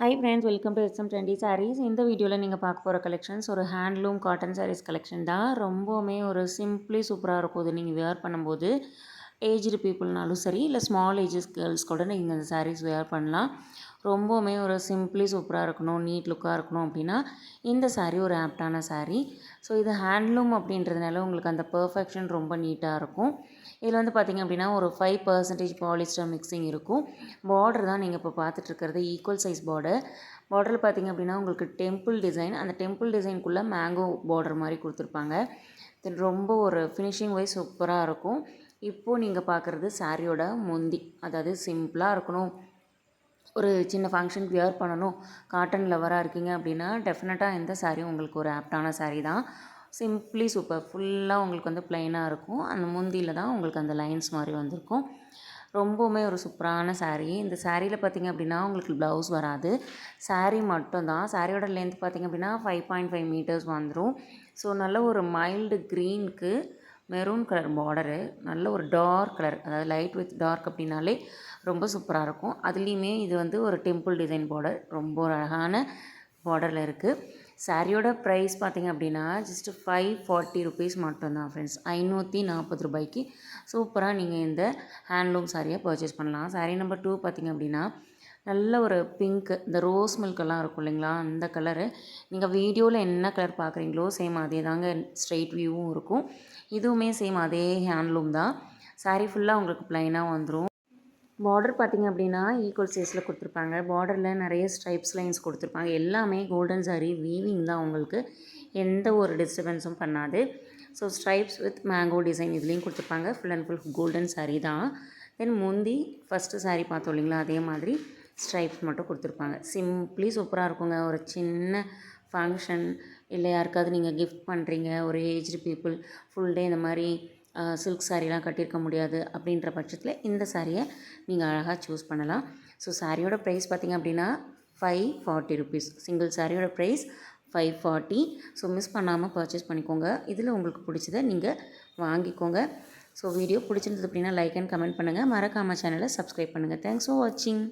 Hi friends welcome to SM trendy sarees இந்த வீடியோவில் நீங்கள் பார்க்க போகிற கலெக்ஷன்ஸ் ஒரு ஹேண்ட்லூம் காட்டன் சாரீஸ் கலெக்ஷன் தான். ரொம்பவுமே ஒரு சிம்பிளி சூப்பராக இருக்கும். இது நீங்கள் வேர் பண்ணும்போது ஏஜ்டு பீப்புள்னாலும் சரி இல்லை ஸ்மால் ஏஜஸ் கேர்ள்ஸ் கூட நீங்கள் இந்த சாரீஸ் வேர் பண்ணலாம். ரொம்பவுமே ஒரு சிம்பிளி சூப்பராக இருக்கணும் நீட் லுக்காக இருக்கணும் அப்படின்னா இந்த சாரீ ஒரு ஆப்டான சாரீ ஸோ இது ஹேண்ட்லூம் அப்படின்றதுனால உங்களுக்கு அந்த பர்ஃபெக்ஷன் ரொம்ப நீட்டாக இருக்கும். இதில் வந்து பார்த்திங்க அப்படின்னா ஒரு ஃபைவ் பர்சன்டேஜ் பாலிஸ்டர் மிக்சிங் இருக்கும். பார்டர் தான் நீங்கள் இப்போ பார்த்துட்ருக்கிறது ஈக்குவல் சைஸ் பார்டர் பார்டரில் பார்த்திங்க அப்படின்னா உங்களுக்கு டெம்பிள் டிசைன் அந்த டெம்பிள் டிசைனுக்குள்ளே மேங்கோ பார்டர் மாதிரி கொடுத்துருப்பாங்க. தென் ரொம்ப ஒரு ஃபினிஷிங் வைஸ் சூப்பராக இருக்கும். இப்போது நீங்கள் பார்க்குறது சாரியோட முந்தி. அதாவது சிம்பிளாக இருக்கணும். ஒரு சின்ன ஃபங்க்ஷனுக்கு வியர் பண்ணணும். காட்டன் லவராக இருக்கீங்க அப்படின்னா டெஃபினட்டாக எந்த சாரியும் உங்களுக்கு ஒரு ஆப்டான சாரீ தான். சிம்பிளி சூப்பர் ஃபுல்லாக உங்களுக்கு வந்து ப்ளைனாக இருக்கும். அந்த முந்தியில் தான் உங்களுக்கு அந்த லைன்ஸ் மாதிரி வந்திருக்கும். ரொம்பவுமே ஒரு சூப்பரான சாரீ இந்த சாரியில் பார்த்திங்க அப்படின்னா உங்களுக்கு ப்ளவுஸ் வராது. சாரீ மட்டும்தான் சாரியோட லென்த் பார்த்திங்க அப்படின்னா ஃபைவ் பாயிண்ட் ஃபைவ் மீட்டர்ஸ் வந்துடும் ஸோ நல்ல ஒரு மைல்டு க்ரீனுக்கு மெரூன் கலர் பார்டரு நல்ல ஒரு டார்க் கலர் அதாவது லைட் வித் டார்க் அப்படின்னாலே ரொம்ப சூப்பராக இருக்கும். அதுலேயுமே இது வந்து ஒரு டெம்பிள் டிசைன் பார்டர் ரொம்ப ஒரு அழகான பார்டரில் இருக்குது சாரியோட ப்ரைஸ் பார்த்திங்க அப்படின்னா ஜஸ்ட்டு ஃபைவ் ஃபார்ட்டி ருபீஸ் மட்டும்தான் ஃப்ரெண்ட்ஸ் ஐநூற்றி நாற்பது ரூபாய்க்கு சூப்பராக நீங்கள் இந்த ஹேண்ட்லூம் சாரியை பர்ச்சேஸ் பண்ணலாம். சாரீ நம்பர் டூ பார்த்திங்க அப்படின்னா நல்ல ஒரு பிங்க்கு இந்த ரோஸ் மில்கெல்லாம் இருக்கும் இல்லைங்களா? அந்த கலரு நீங்கள் வீடியோவில் என்ன கலர் பார்க்குறீங்களோ சேம் அதே தாங்க ஸ்ட்ரெயிட் வியூவும் இருக்கும். இதுவுமே சேம் அதே ஹேண்ட்லூம் தான். சாரீ ஃபுல்லாக உங்களுக்கு ப்ளைனாக வந்துடும் பார்டர் பார்த்திங்க அப்படின்னா ஈக்குவல் சைஸில் கொடுத்துருப்பாங்க. பார்டரில் நிறைய ஸ்ட்ரைப்ஸ் லைன்ஸ் கொடுத்துருப்பாங்க. எல்லாமே கோல்டன் சாரீ வீவிங் தான் உங்களுக்கு. எந்த ஒரு டிஸ்டர்பன்ஸும் பண்ணாது. So stripes with mango design இதுலேயும் கொடுத்துருப்பாங்க. Full and full golden saree தான். தென் முந்தி ஃபஸ்ட்டு சாரீ பார்த்தோம் இல்லைங்களா? அதே மாதிரி ஸ்ட்ரைப்ஸ் மட்டும் கொடுத்துருப்பாங்க. சிம்பிளி சூப்பராக இருக்குங்க. ஒரு சின்ன ஃபங்க்ஷன் இல்லை யாருக்காவது நீங்கள் கிஃப்ட் பண்ணுறீங்க ஒரு ஏஜ்டு பீப்புள் ஃபுல் டே இந்த மாதிரி சில்க் சாரீலாம் கட்டியிருக்க முடியாது அப்படின்ற பட்சத்தில் இந்த சாரியை நீங்கள் அழகாக சூஸ் பண்ணலாம். ஸோ சாரியோட ப்ரைஸ் பார்த்திங்க அப்படின்னா ஃபைவ் ஃபார்ட்டி ருபீஸ் சிங்கிள் சாரியோட price five forty so miss பண்ணாமல் பர்ச்சேஸ் பண்ணிக்கோங்க. இதில் உங்களுக்கு பிடிச்சதை நீங்கள் வாங்கிக்கோங்க. ஸோ வீடியோ பிடிச்சிருந்தது அப்படின்னா லைக் அண்ட் கமெண்ட் பண்ணுங்கள் மறக்காமல் சேனலை சப்ஸ்கிரைப் பண்ணுங்கள் தேங்க்ஸ் ஃபார் வாட்சிங்